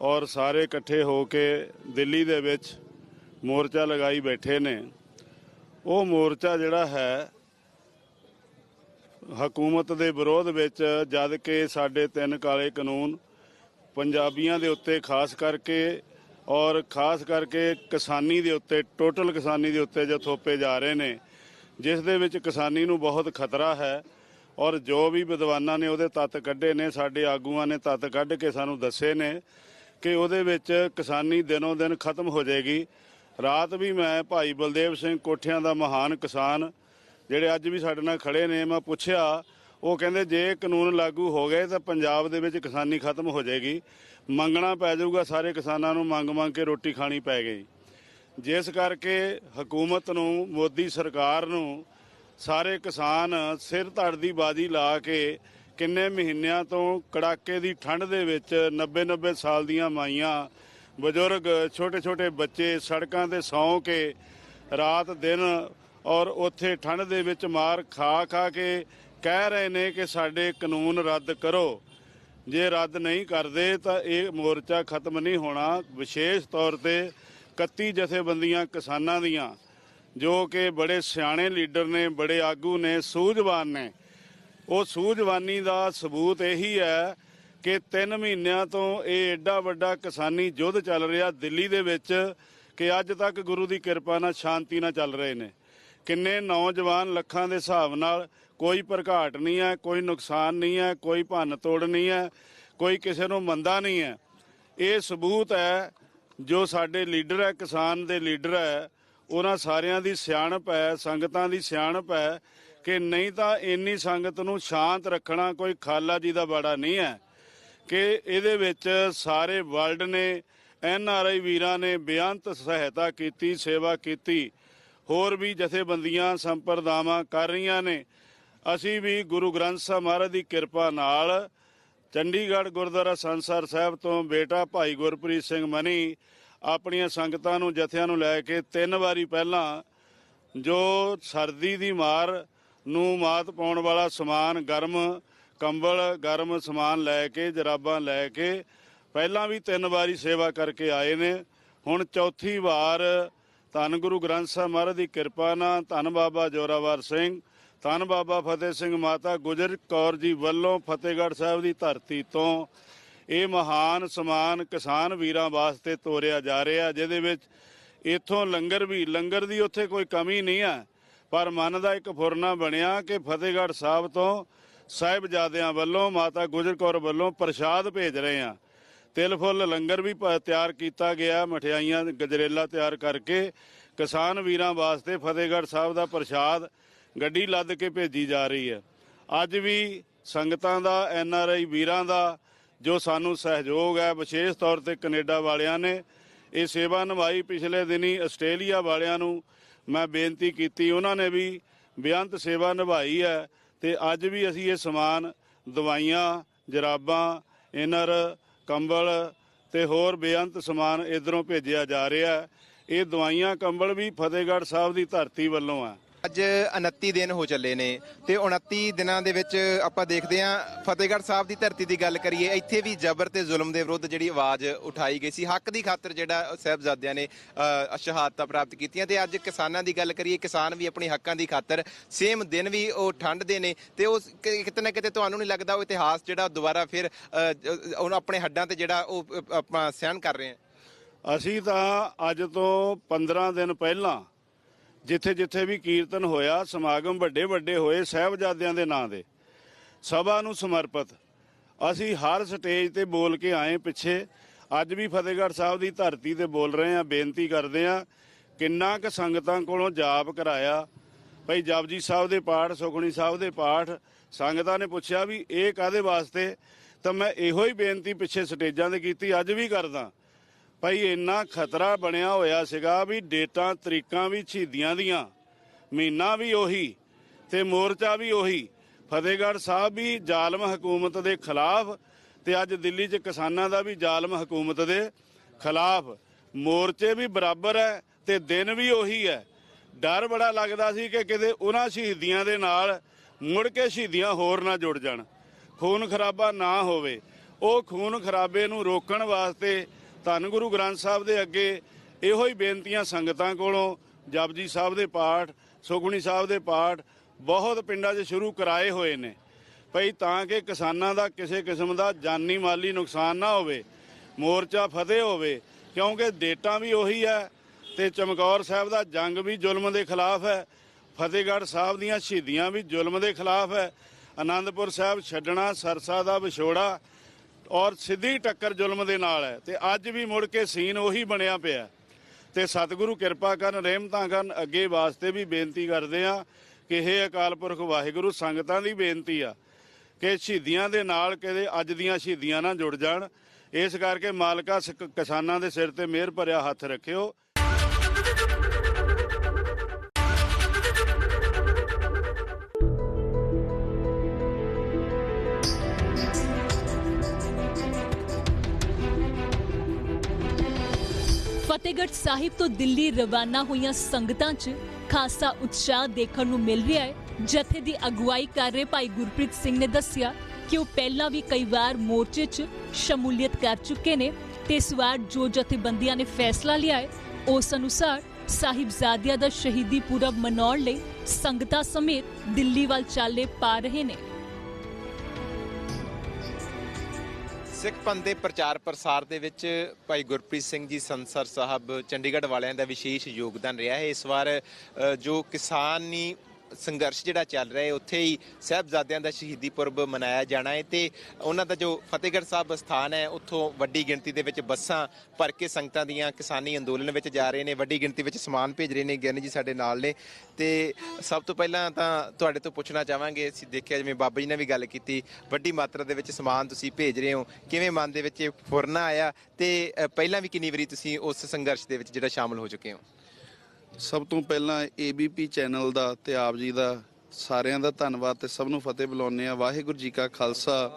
C: ਔਰ ਸਾਰੇ ਇਕੱਠੇ ਹੋ ਕੇ ਦਿੱਲੀ ਦੇ ਵਿੱਚ ਮੋਰਚਾ ਲਗਾਈ ਬੈਠੇ ਨੇ। ਉਹ ਮੋਰਚਾ ਜਿਹੜਾ ਹੈ, ਹਕੂਮਤ ਦੇ ਵਿਰੋਧ ਵਿੱਚ ਜਦ ਕਿ ਸਾਡੇ ਤਿੰਨ ਕਾਲੇ ਕਾਨੂੰਨ ਪੰਜਾਬੀਆਂ ਦੇ ਉੱਤੇ ਖਾਸ ਕਰਕੇ ਔਰ ਖਾਸ ਕਰਕੇ ਕਿਸਾਨੀ ਦੇ ਉੱਤੇ ਟੋਟਲ ਕਿਸਾਨੀ ਦੇ ਉੱਤੇ ਜੋ ਥੋਪੇ ਜਾ ਰਹੇ ਨੇ, ਜਿਸ ਦੇ ਵਿੱਚ ਕਿਸਾਨੀ ਨੂੰ ਬਹੁਤ ਖਤਰਾ ਹੈ ਔਰ ਜੋ ਵੀ ਵਿਦਵਾਨਾਂ ਨੇ ਉਹਦੇ ਤੱਤ ਕੱਢੇ ਨੇ, ਸਾਡੇ ਆਗੂਆਂ ਨੇ ਤੱਤ ਕੱਢ ਕੇ ਸਾਨੂੰ ਦੱਸੇ ਨੇ ਕਿ ਉਹਦੇ ਵਿੱਚ ਕਿਸਾਨੀ ਦਿਨੋਂ ਦਿਨ ਖਤਮ ਹੋ ਜਾਏਗੀ। ਰਾਤ ਵੀ ਮੈਂ ਭਾਈ ਬਲਦੇਵ ਸਿੰਘ ਕੋਠਿਆਂ ਦਾ ਮਹਾਨ ਕਿਸਾਨ, ਜਿਹੜੇ ਅੱਜ ਵੀ ਸਾਡੇ ਨਾਲ ਖੜੇ ਨੇ, ਮੈਂ ਪੁੱਛਿਆ, ਉਹ ਕਹਿੰਦੇ ਜੇ ਕਾਨੂੰਨ ਲਾਗੂ ਹੋ ਗਏ ਤਾਂ ਪੰਜਾਬ ਦੇ ਵਿੱਚ ਕਿਸਾਨੀ ਖਤਮ ਹੋ ਜਾਏਗੀ। ਮੰਗਣਾ ਪੈ ਜਾਊਗਾ, ਸਾਰੇ ਕਿਸਾਨਾਂ ਨੂੰ ਮੰਗ ਮੰਗ ਕੇ ਰੋਟੀ ਖਾਣੀ ਪੈ ਗਈ। ਜਿਸ ਕਰਕੇ ਹਕੂਮਤ ਨੂੰ, ਮੋਦੀ ਸਰਕਾਰ ਨੂੰ ਸਾਰੇ ਕਿਸਾਨ ਸਿਰ ਧੜ ਦੀ ਬਾਜੀ ਲਾ ਕੇ ਕਿੰਨੇ ਮਹੀਨਿਆਂ ਤੋਂ ਕੜਾਕੇ ਦੀ ਠੰਡ ਦੇ ਵਿੱਚ 90 90 ਸਾਲ ਦੀਆਂ ਮਾਈਆਂ, ਬਜ਼ੁਰਗ ਛੋਟੇ ਛੋਟੇ ਬੱਚੇ ਸੜਕਾਂ ਤੇ ਸੌਂ ਕੇ ਰਾਤ ਦਿਨ ਔਰ ਉੱਥੇ ਠੰਡ ਦੇ ਵਿੱਚ ਮਾਰ ਖਾ ਖਾ ਕੇ ਕਹਿ ਰਹੇ ਨੇ ਕਿ ਸਾਡੇ ਕਾਨੂੰਨ ਰੱਦ ਕਰੋ। ਜੇ ਰੱਦ ਨਹੀਂ ਕਰਦੇ ਤਾਂ ਇਹ ਮੋਰਚਾ ਖਤਮ ਨਹੀਂ ਹੋਣਾ। ਵਿਸ਼ੇਸ਼ ਤੌਰ ਤੇ 31 ਜਥੇਬੰਦੀਆਂ ਕਿਸਾਨਾਂ ਦੀਆਂ, ਜੋ ਕਿ ਬੜੇ ਸਿਆਣੇ ਲੀਡਰ ਨੇ, ਬੜੇ ਆਗੂ ਨੇ, ਸੂਝਵਾਨ ਨੇ। ਉਹ ਸੂਝਵਾਨੀ ਦਾ ਸਬੂਤ ਇਹੀ ਹੈ ਕਿ 3 ਮਹੀਨਿਆਂ ਤੋਂ ਇਹ ਐਡਾ ਵੱਡਾ ਕਿਸਾਨੀ ਯੁੱਧ ਚੱਲ ਰਿਹਾ ਦਿੱਲੀ ਦੇ ਵਿੱਚ ਕਿ ਅੱਜ ਤੱਕ ਗੁਰੂ ਦੀ ਕਿਰਪਾ ਨਾਲ ਸ਼ਾਂਤੀ ਨਾਲ ਚੱਲ ਰਹੇ ਨੇ। ਕਿੰਨੇ ਨੌਜਵਾਨ ਲੱਖਾਂ ਦੇ ਹਿਸਾਬ ਨਾਲ ਕੋਈ ਭਰਘਾਟ ਨਹੀਂ ਹੈ, ਕੋਈ ਨੁਕਸਾਨ ਨਹੀਂ ਹੈ, ਕੋਈ ਭੰਨ ਤੋੜ ਨਹੀਂ ਹੈ, ਕੋਈ ਕਿਸੇ ਨੂੰ ਮੰਦਾ ਨਹੀਂ ਹੈ। ਇਹ ਸਬੂਤ ਹੈ, ਜੋ ਸਾਡੇ ਲੀਡਰ ਹੈ, ਕਿਸਾਨ ਦੇ ਲੀਡਰ ਹੈ, ਉਹਨਾਂ ਸਾਰਿਆਂ ਦੀ ਸਿਆਣਪ ਹੈ, ਸੰਗਤਾਂ ਦੀ ਸਿਆਣਪ ਹੈ ਕਿ ਨਹੀਂ ਤਾਂ ਇੰਨੀ ਸੰਗਤ ਨੂੰ ਸ਼ਾਂਤ ਰੱਖਣਾ ਕੋਈ ਖਾਲਾ ਜੀ ਦਾ ਬਾੜਾ ਨਹੀਂ ਹੈ ਕਿ ਇਹਦੇ ਵਿੱਚ ਸਾਰੇ ਵਰਲਡ ਨੇ, ਐਨ ਆਰ ਆਈ ਵੀਰਾਂ ਨੇ ਬੇਅੰਤ ਸਹਾਇਤਾ ਕੀਤੀ, ਸੇਵਾ ਕੀਤੀ ਹੋਰ ਵੀ ਜਥੇਬੰਦੀਆਂ, ਸੰਪਰਦਾਵਾਂ ਕਰ ਰਹੀਆਂ ਨੇ। ਅਸੀਂ ਵੀ ਗੁਰੂ ਗ੍ਰੰਥ ਸਾਹਿਬ ਮਹਾਰਾਜ ਦੀ ਕਿਰਪਾ ਨਾਲ ਚੰਡੀਗੜ੍ਹ ਗੁਰਦੁਆਰਾ ਸੰਸਾਰ ਸਾਹਿਬ ਤੋਂ ਬੇਟਾ ਭਾਈ ਗੁਰਪ੍ਰੀਤ ਸਿੰਘ ਮਨੀ ਆਪਣੀਆਂ ਸੰਗਤਾਂ ਨੂੰ, ਜਥਿਆਂ ਨੂੰ ਲੈ ਕੇ ਤਿੰਨ ਵਾਰੀ ਪਹਿਲਾਂ ਜੋ ਸਰਦੀ ਦੀ ਮਾਰ ਨੂੰ ਮਾਤ ਪਾਉਣ ਵਾਲਾ ਸਮਾਨ, ਗਰਮ ਕੰਬਲ, ਗਰਮ ਸਮਾਨ ਲੈ ਕੇ, ਜਰਾਬਾਂ ਲੈ ਕੇ ਪਹਿਲਾਂ ਵੀ ਤਿੰਨ ਵਾਰੀ ਸੇਵਾ ਕਰਕੇ ਆਏ ਨੇ। ਹੁਣ ਚੌਥੀ ਵਾਰ ਧੰਨ ਗੁਰੂ ਗ੍ਰੰਥ ਸਾਹਿਬ ਮਹਾਰਾਜ ਦੀ ਕਿਰਪਾ ਨਾਲ ਧੰਨ ਬਾਬਾ ਜੋਰਾਵਰ ਸਿੰਘ, ਧੰਨ ਬਾਬਾ ਫਤਿਹ ਸਿੰਘ ਮਾਤਾ ਗੁਜਰ ਕੌਰ ਜੀ ਵੱਲੋਂ ਫਤਿਹਗੜ੍ਹ ਸਾਹਿਬ ਦੀ ਧਰਤੀ ਤੋਂ ਇਹ ਮਹਾਨ ਸਮਾਨ ਕਿਸਾਨ ਵੀਰਾਂ ਵਾਸਤੇ ਤੋਰਿਆ ਜਾ ਰਿਹਾ, ਜਿਹਦੇ ਵਿੱਚ ਇਥੋਂ ਲੰਗਰ ਵੀ, ਲੰਗਰ ਦੀ ਉੱਥੇ ਕੋਈ ਕਮੀ ਨਹੀਂ ਹੈ, ਪਰ ਮਨ ਦਾ ਇੱਕ ਫੁਰਨਾ ਬਣਿਆ ਕਿ ਫਤਿਹਗੜ੍ਹ ਸਾਹਿਬ ਤੋਂ ਸਾਹਿਬਜ਼ਾਦਿਆਂ ਵੱਲੋਂ, ਮਾਤਾ ਗੁਜਰ ਕੌਰ ਵੱਲੋਂ ਪ੍ਰਸ਼ਾਦ ਭੇਜ ਰਹੇ ਆ ਤਿਲ ਫੁੱਲ, ਲੰਗਰ ਵੀ ਪ- ਤਿਆਰ ਕੀਤਾ ਗਿਆ, ਮਠਿਆਈਆਂ, ਗਜਰੇਲਾ ਤਿਆਰ ਕਰਕੇ ਕਿਸਾਨ ਵੀਰਾਂ ਵਾਸਤੇ ਫਤਿਹਗੜ੍ਹ ਸਾਹਿਬ ਦਾ ਪ੍ਰਸ਼ਾਦ ਗੱਡੀ ਲੱਦ ਕੇ ਭੇਜੀ ਜਾ ਰਹੀ ਹੈ। ਅੱਜ ਵੀ ਸੰਗਤਾਂ ਦਾ, ਐਨ ਆਰ ਆਈ ਵੀਰਾਂ ਦਾ, ਜੋ ਸਾਨੂੰ ਸਹਿਯੋਗ ਹੈ, ਵਿਸ਼ੇਸ਼ ਤੌਰ ਤੇ ਕੈਨੇਡਾ ਵਾਲਿਆਂ ਨੇ, ਇਹ ਸੇਵਾ ਨਿਭਾਈ ਪਿਛਲੇ ਦਿਨੀ ਆਸਟ੍ਰੇਲੀਆ ਵਾਲਿਆਂ ਨੂੰ ਮੈਂ ਬੇਨਤੀ ਕੀਤੀ, ਉਹਨਾਂ ਨੇ ਵੀ ਬੇਅੰਤ ਸੇਵਾ ਨਿਭਾਈ ਹੈ ਤੇ ਅੱਜ ਵੀ ਅਸੀਂ ਇਹ ਸਮਾਨ, ਦਵਾਈਆਂ, ਜਰਾਬਾਂ, ਇਨਰ ਕੰਬਲ ਤੇ ਹੋਰ ਬੇਅੰਤ ਸਮਾਨ ਇਧਰੋਂ ਭੇਜਿਆ ਜਾ ਰਿਹਾ ਇਹ ਦਵਾਈਆਂ ਕੰਬਲ ਵੀ ਫਤਿਹਗੜ੍ਹ ਸਾਹਿਬ ਦੀ ਧਰਤੀ ਵੱਲੋਂ ਆ
B: ਅੱਜ 29 ਦਿਨ ਹੋ ਚੱਲੇ ਨੇ ਤੇ 29 ਦਿਨਾਂ ਦੇ ਵਿੱਚ ਆਪਾਂ ਦੇਖਦੇ ਹਾਂ ਫਤਿਹਗੜ੍ਹ ਸਾਹਿਬ ਦੀ ਧਰਤੀ ਦੀ ਗੱਲ ਕਰੀਏ, ਇੱਥੇ ਵੀ ਜ਼ਬਰ ਤੇ ਜ਼ੁਲਮ ਦੇ ਵਿਰੁੱਧ ਜਿਹੜੀ ਆਵਾਜ਼ ਉਠਾਈ ਗਈ ਸੀ। ਹੱਕ ਦੀ ਖਾਤਰ ਜਿਹੜਾ ਸਾਹਿਬਜ਼ਾਦਿਆਂ ਨੇ ਸ਼ਹਾਦਤਾਂ ਪ੍ਰਾਪਤ ਕੀਤੀਆਂ ਤੇ ਅੱਜ ਕਿਸਾਨਾਂ ਦੀ ਗੱਲ ਕਰੀਏ, ਕਿਸਾਨ ਵੀ ਆਪਣੇ ਹੱਕਾਂ ਦੀ ਖਾਤਰ ਸੇਮ ਦਿਨ ਵੀ ਉਹ ਠੰਡ ਦੇ ਨੇ ਤੇ ਉਹ ਕਿਤੇ ਨਾ ਕਿਤੇ ਤੁਹਾਨੂੰ ਨਹੀਂ ਲੱਗਦਾ ਉਹ ਇਤਿਹਾਸ ਜਿਹੜਾ ਦੁਬਾਰਾ ਫਿਰ ਉਹਨੂੰ ਆਪਣੇ ਹੱਡਾਂ ਤੇ ਜਿਹੜਾ ਉਹ ਆਪਾਂ ਸਹਿਣ ਕਰ ਰਹੇ ਹਾਂ?
C: ਅਸੀਂ ਤਾਂ ਅੱਜ ਤੋਂ 15 ਦਿਨ ਪਹਿਲਾਂ ਜਿੱਥੇ ਜਿੱਥੇ ਵੀ ਕੀਰਤਨ ਹੋਇਆ, ਸਮਾਗਮ ਵੱਡੇ ਵੱਡੇ ਹੋਏ ਸਾਹਿਬਜ਼ਾਦਿਆਂ ਦੇ ਨਾਂ ਦੇ। ਸਭਾ ਨੂੰ ਸਮਰਪਿਤ। ਅਸੀਂ ਹਰ ਸਟੇਜ ਤੇ ਬੋਲ ਕੇ ਆਏ ਪਿੱਛੇ। ਅੱਜ ਵੀ ਫਤਿਹਗੜ੍ਹ ਸਾਹਿਬ ਦੀ ਧਰਤੀ ਤੇ ਬੋਲ ਰਹੇ ਆ ਬੇਨਤੀ ਕਰਦੇ ਆ ਕਿੰਨਾ ਕੁ ਸੰਗਤਾਂ ਕੋਲੋਂ ਜਾਪ ਕਰਾਇਆ। ਭਈ ਜਪਜੀ ਸਾਹਿਬ ਦੇ ਪਾਠ ਸੁਖਣੀ ਸਾਹਿਬ ਦੇ ਪਾਠ, ਸੰਗਤਾਂ ਨੇ ਪੁੱਛਿਆ ਵੀ ਇਹ ਕਾਦੇ ਵਾਸਤੇ? ਤਾਂ ਮੈਂ ਇਹੋ ਹੀ ਬੇਨਤੀ ਪਿੱਛੇ ਸਟੇਜਾਂ ਤੇ ਕੀਤੀ, ਅੱਜ ਵੀ ਕਰਦਾ। ਭਾਈ, ਇੰਨਾ ਖਤਰਾ ਬਣਿਆ ਹੋਇਆ ਸੀਗਾ ਵੀ ਡੇਟਾਂ ਤਰੀਕਾਂ ਵੀ ਸ਼ਹੀਦੀਆਂ ਦੀਆਂ, ਮਹੀਨਾ ਵੀ ਉਹੀ ਤੇ ਮੋਰਚਾ ਵੀ ਉਹੀ। ਫਤਿਹਗੜ੍ਹ ਸਾਹਿਬ ਵੀ ਜ਼ਾਲਮ ਹਕੂਮਤ ਦੇ ਖਿਲਾਫ ਤੇ ਅੱਜ ਦਿੱਲੀ 'ਚ ਕਿਸਾਨਾਂ ਦਾ ਵੀ ਜ਼ਾਲਮ ਹਕੂਮਤ ਦੇ ਖਿਲਾਫ। ਮੋਰਚੇ ਵੀ ਬਰਾਬਰ ਹੈ ਤੇ ਦਿਨ ਵੀ ਉਹੀ ਹੈ। ਡਰ ਬੜਾ ਲੱਗਦਾ ਸੀ ਕਿ ਕਿਤੇ ਉਹਨਾਂ ਸ਼ਹੀਦੀਆਂ ਦੇ ਨਾਲ ਮੁੜ ਕੇ ਸ਼ਹੀਦੀਆਂ ਹੋਰ ਨਾ ਜੁੜ ਜਾਣ। ਖੂਨ ਖਰਾਬਾ ਨਾ ਹੋਵੇ। ਉਹ ਖੂਨ ਖਰਾਬੇ ਨੂੰ ਰੋਕਣ ਵਾਸਤੇ ਧੰਨ ਗੁਰੂ ਗ੍ਰੰਥ ਸਾਹਿਬ ਦੇ ਅੱਗੇ ਇਹੋ ਹੀ ਬੇਨਤੀਆਂ ਸੰਗਤਾਂ ਕੋਲੋਂ, ਜਪਜੀ ਸਾਹਿਬ ਦੇ ਪਾਠ, ਸੁਖਮਨੀ ਸਾਹਿਬ ਦੇ ਪਾਠ, ਬਹੁਤ ਪਿੰਡਾਂ 'ਚ ਸ਼ੁਰੂ ਕਰਾਏ ਹੋਏ ਨੇ। ਭਈ ਤਾਂ ਕਿ ਕਿਸਾਨਾਂ ਦਾ ਕਿਸੇ ਕਿਸਮ ਦਾ ਜਾਨੀ ਮਾਲੀ ਨੁਕਸਾਨ ਨਾ ਹੋਵੇ, ਮੋਰਚਾ ਫਤਿਹ ਹੋਵੇ, ਕਿਉਂਕਿ ਡੇਟਾਂ ਵੀ ਉਹੀ ਹੈ ਤੇ ਚਮਕੌਰ ਸਾਹਿਬ ਦਾ ਜੰਗ ਵੀ ਜ਼ੁਲਮ ਦੇ ਖਿਲਾਫ ਹੈ ਫਤਿਹਗੜ੍ਹ ਸਾਹਿਬ ਦੀਆਂ ਸ਼ਹੀਦੀਆਂ ਵੀ ਜ਼ੁਲਮ ਦੇ ਖਿਲਾਫ ਹੈ ਆਨੰਦਪੁਰ ਸਾਹਿਬ ਛੱਡਣਾ, ਸਰਸਾ ਦਾ ਵਿਛੋੜਾ ਔਰ ਸਿੱਧੀ ਟੱਕਰ ਜ਼ੁਲਮ ਦੇ ਨਾਲ ਹੈ। ਤੇ ਅੱਜ ਵੀ ਮੁੜ ਕੇ ਸੀਨ ਉਹੀ ਬਣਿਆ ਪਿਆ ਤੇ ਸਤਿਗੁਰੂ ਕਿਰਪਾ ਕਰਨ, ਰਹਿਮਤਾਂ ਕਰਨ, ਅੱਗੇ ਵਾਸਤੇ ਵੀ ਬੇਨਤੀ ਕਰਦੇ ਆ ਕਿ ਇਹ ਅਕਾਲ ਪੁਰਖ, ਵਾਹਿਗੁਰੂ, ਸੰਗਤਾਂ ਦੀ ਬੇਨਤੀ ਆ ਕਿ ਸ਼ਹੀਦੀਆਂ ਦੇ ਨਾਲ ਕਿਤੇ ਅੱਜ ਦੀਆਂ ਸ਼ਹੀਦੀਆਂ ਨਾ ਜੁੜ ਜਾਣ। ਇਸ ਕਰਕੇ ਮਾਲਕਾ ਸ- ਕਿਸਾਨਾਂ ਦੇ ਸਿਰ ਤੇ ਮਿਹਰ ਭਰਿਆ ਹੱਥ ਰੱਖਿਓ।
A: ਫਤਿਹਗੜ੍ਹ ਸਾਹਿਬ ਤੋਂ ਦਿੱਲੀ ਰਵਾਨਾ ਹੋਈਆਂ ਸੰਗਤਾਂ 'ਚ ਖਾਸਾ ਉਤਸ਼ਾਹ ਦੇਖਣ ਨੂੰ ਮਿਲ ਰਿਹਾ ਹੈ। ਜਥੇ ਦੀ ਅਗਵਾਈ ਕਰ ਰਹੇ ਭਾਈ ਗੁਰਪ੍ਰੀਤ ਸਿੰਘ ਨੇ ਦੱਸਿਆ ਕਿ ਉਹ ਪਹਿਲਾਂ ਵੀ ਕਈ ਵਾਰ ਮੋਰਚੇ 'ਚ ਸ਼ਮੂਲੀਅਤ ਕਰ ਚੁੱਕੇ ਨੇ ਤੇ ਇਸ ਵਾਰ ਜੋ ਜਥੇਬੰਦੀਆਂ ਨੇ ਫੈਸਲਾ ਲਿਆ ਹੈ, ਉਸ ਅਨੁਸਾਰ ਸਾਹਿਬਜ਼ਾਦਿਆਂ ਦਾ ਸ਼ਹੀਦੀ ਪੁਰਬ ਮਨਾਉਣ ਲਈ ਸੰਗਤਾਂ ਸਮੇਤ ਦਿੱਲੀ ਵੱਲ ਚਾਲੇ ਪਾ ਰਹੇ ਨੇ।
B: ਸਿੱਖ ਪੰਥ ਦੇ ਪ੍ਰਚਾਰ ਪ੍ਰਸਾਰ ਦੇ ਵਿੱਚ ਭਾਈ ਗੁਰਪ੍ਰੀਤ ਸਿੰਘ ਜੀ ਸੰਸਰ ਸਾਹਿਬ ਚੰਡੀਗੜ੍ਹ ਵਾਲਿਆਂ ਦਾ ਵਿਸ਼ੇਸ਼ ਯੋਗਦਾਨ ਰਿਹਾ ਹੈ। ਇਸ ਵਾਰ ਜੋ ਕਿਸਾਨੀ ਸੰਘਰਸ਼ ਜਿਹੜਾ ਚੱਲ ਰਿਹਾ ਹੈ, ਉੱਥੇ ਹੀ ਸਾਹਿਬਜ਼ਾਦਿਆਂ ਦਾ ਸ਼ਹੀਦੀ ਪੁਰਬ ਮਨਾਇਆ ਜਾਣਾ ਹੈ ਤੇ ਉਹਨਾਂ ਦਾ ਜੋ ਫਤਿਹਗੜ੍ਹ ਸਾਹਿਬ ਸਥਾਨ ਹੈ, ਉੱਥੋਂ ਵੱਡੀ ਗਿਣਤੀ ਦੇ ਵਿੱਚ ਬੱਸਾਂ ਭਰ ਕੇ ਸੰਗਤਾਂ ਦੀਆਂ ਕਿਸਾਨੀ ਅੰਦੋਲਨ ਵਿੱਚ ਜਾ ਰਹੇ ਨੇ, ਵੱਡੀ ਗਿਣਤੀ ਵਿੱਚ ਸਮਾਨ ਭੇਜ ਰਹੇ ਨੇ, ਗਿਆਨੀ ਜੀ ਸਾਡੇ ਨਾਲ ਨੇ ਤੇ ਸਭ ਤੋਂ ਪਹਿਲਾਂ ਤਾਂ ਤੁਹਾਡੇ ਤੋਂ ਪੁੱਛਣਾ ਚਾਹਾਂਗੇ, ਅਸੀਂ ਦੇਖਿਆ ਜਿਵੇਂ ਬਾਬਾ ਜੀ ਨੇ ਵੀ ਗੱਲ ਕੀਤੀ, ਵੱਡੀ ਮਾਤਰਾ ਦੇ ਵਿੱਚ ਸਮਾਨ ਤੁਸੀਂ ਭੇਜ ਰਹੇ ਹੋ, ਕਿਵੇਂ ਮਨ ਦੇ ਵਿੱਚ ਇਹ ਫੁਰਨਾ ਆਇਆ ਤੇ ਪਹਿਲਾਂ ਵੀ ਕਿੰਨੀ ਵਾਰੀ ਤੁਸੀਂ ਉਸ ਸੰਘਰਸ਼ ਦੇ ਵਿੱਚ ਜਿਹੜਾ ਸ਼ਾਮਲ ਹੋ ਚੁੱਕੇ ਹੋ?
D: ਸਭ ਤੋਂ ਪਹਿਲਾਂ ਏਬੀਪੀ ਚੈਨਲ ਦਾ ਤੇ ਆਪ ਜੀ ਦਾ ਸਾਰਿਆਂ ਦਾ ਧੰਨਵਾਦ ਤੇ ਸਭ ਨੂੰ ਫਤਿਹ ਬੁਲਾਉਂਦੇ ਆ ਵਾਹਿਗੁਰੂ ਜੀ ਕਾ ਖਾਲਸਾ,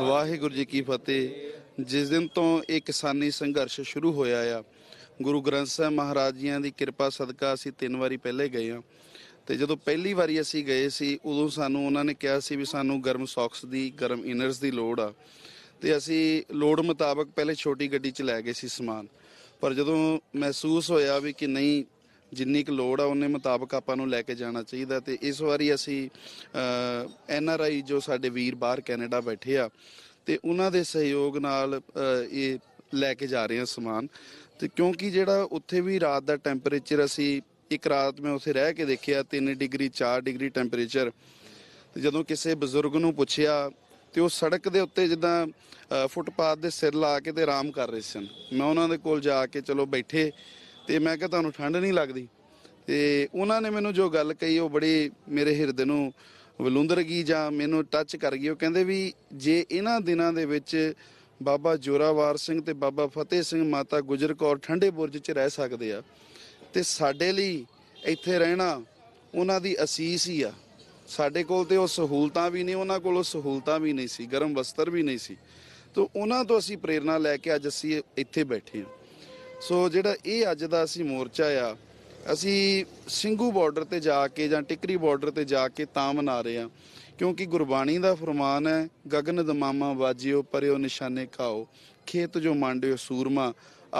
D: ਵਾਹਿਗੁਰੂ ਜੀ ਕੀ ਫਤਿਹ। ਜਿਸ ਦਿਨ ਤੋਂ ਇਹ ਕਿਸਾਨੀ ਸੰਘਰਸ਼ ਸ਼ੁਰੂ ਹੋਇਆ ਆ, ਗੁਰੂ ਗ੍ਰੰਥ ਸਾਹਿਬ ਮਹਾਰਾਜ ਜੀਆਂ ਦੀ ਕਿਰਪਾ ਸਦਕਾ ਅਸੀਂ ਤਿੰਨ ਵਾਰੀ ਪਹਿਲੇ ਗਏ ਆ ਤੇ ਜਦੋਂ ਪਹਿਲੀ ਵਾਰੀ ਅਸੀਂ ਗਏ ਸੀ, ਉਦੋਂ ਸਾਨੂੰ ਉਹਨਾਂ ਨੇ ਕਿਹਾ ਸੀ ਵੀ ਸਾਨੂੰ ਗਰਮ ਸੌਕਸ ਦੀ, ਗਰਮ ਇਨਰਸ ਦੀ ਲੋੜ ਆ। ਤੇ ਅਸੀਂ ਲੋੜ ਮੁਤਾਬਕ ਪਹਿਲੇ ਛੋਟੀ ਗੱਡੀ 'ਚ ਲੈ ਗਏ ਸੀ ਸਮਾਨ। ਪਰ ਜਦੋਂ ਮਹਿਸੂਸ ਹੋਇਆ ਵੀ ਕਿ ਨਹੀਂ ਜਿੰਨੀ ਕੁ ਲੋੜ ਆ, ਉਹਨੇ ਮੁਤਾਬਕ ਆਪਾਂ ਨੂੰ ਲੈ ਕੇ ਜਾਣਾ ਚਾਹੀਦਾ ਤੇ ਇਸ ਵਾਰੀ ਅਸੀਂ ਐਨ ਆਰ ਆਈ ਜੋ ਸਾਡੇ ਵੀਰ ਬਾਹਰ ਕੈਨੇਡਾ ਬੈਠੇ ਆ ਤੇ ਉਹਨਾਂ ਦੇ ਸਹਿਯੋਗ ਨਾਲ ਇਹ ਲੈ ਕੇ ਜਾ ਰਹੇ ਹਾਂ ਸਮਾਨ। ਤੇ ਕਿਉਂਕਿ ਜਿਹੜਾ ਉੱਥੇ ਵੀ ਰਾਤ ਦਾ ਟੈਂਪਰੇਚਰ ਅਸੀਂ ਇੱਕ ਰਾਤ ਮੈਂ ਉੱਥੇ ਰਹਿ ਕੇ ਦੇਖਿਆ 3 ਡਿਗਰੀ 4 ਡਿਗਰੀ ਟੈਂਪਰੇਚਰ। ਤੇ ਜਦੋਂ ਕਿਸੇ ਬਜ਼ੁਰਗ ਨੂੰ ਪੁੱਛਿਆ, ਤੇ ਉਹ ਸੜਕ ਦੇ ਉੱਤੇ ਜਿੱਦਾਂ ਫੁੱਟਪਾਥ ਦੇ ਸਿਰ ਲਾ ਕੇ ਤੇ ਆਰਾਮ ਕਰ ਰਹੇ ਸਨ। ਮੈਂ ਉਹਨਾਂ ਦੇ ਕੋਲ ਜਾ ਕੇ ਚਲੋ ਬੈਠੇ ਤੇ ਮੈਂ ਕਿਹਾ ਤੁਹਾਨੂੰ ਠੰਡ ਨਹੀਂ ਲੱਗਦੀ। ਤੇ ਉਹਨਾਂ ਨੇ ਮੈਨੂੰ ਜੋ ਗੱਲ ਕਹੀ, ਉਹ ਬੜੀ ਮੇਰੇ ਹਿਰਦੇ ਨੂੰ ਵਲੁੰਦਰ ਗਈ ਜਾਂ ਮੈਨੂੰ ਟੱਚ ਕਰ ਗਈ। ਉਹ ਕਹਿੰਦੇ ਵੀ ਜੇ ਇਹਨਾਂ ਦਿਨਾਂ ਦੇ ਵਿੱਚ ਬਾਬਾ ਜ਼ੋਰਾਵਾਰ ਸਿੰਘ ਤੇ ਬਾਬਾ ਫਤਿਹ ਸਿੰਘ ਮਾਤਾ ਗੁਜਰ ਕੌਰ ਠੰਡੇ ਬੁਰਜ 'ਚ ਰਹਿ ਸਕਦੇ ਆ, ਤੇ ਸਾਡੇ ਲਈ ਇੱਥੇ ਰਹਿਣਾ ਉਹਨਾਂ ਦੀ ਅਸੀਸ ਹੀ ਆ। ਸਾਡੇ ਕੋਲ ਤੇ ਉਹ ਸਹੂਲਤਾਂ ਵੀ ਨਹੀਂ ਉਹਨਾਂ ਕੋਲ ਉਹ ਸਹੂਲਤਾਂ ਵੀ ਨਹੀਂ ਸੀ, ਗਰਮ ਵਸਤਰ ਵੀ ਨਹੀਂ ਸੀ। ਤੋਂ ਉਹਨਾਂ ਤੋਂ ਅਸੀਂ ਪ੍ਰੇਰਣਾ ਲੈ ਕੇ ਅੱਜ ਅਸੀਂ ਇੱਥੇ ਬੈਠੇ ਹਾਂ। ਸੋ ਜਿਹੜਾ ਇਹ ਅੱਜ ਦਾ ਅਸੀਂ ਮੋਰਚਾ ਆ, ਅਸੀਂ ਸਿੰਘੂ ਬਾਰਡਰ ਤੇ ਜਾ ਕੇ ਜਾਂ ਟਿਕਰੀ ਬਾਰਡਰ ਤੇ ਜਾ ਕੇ ਤਾਂ ਮਨਾ ਰਹੇ ਹਾਂ, ਕਿਉਂਕਿ ਗੁਰਬਾਣੀ ਦਾ ਫਰਮਾਨ ਹੈ, ਗਗਨ ਦਮਾਮਾ ਵਾਜਿਓ, ਪਰਿਓ ਨਿਸ਼ਾਨੇ ਖਾਓ, ਖੇਤ ਜੋ ਮਾਂਡਿਓ ਸੂਰਮਾ,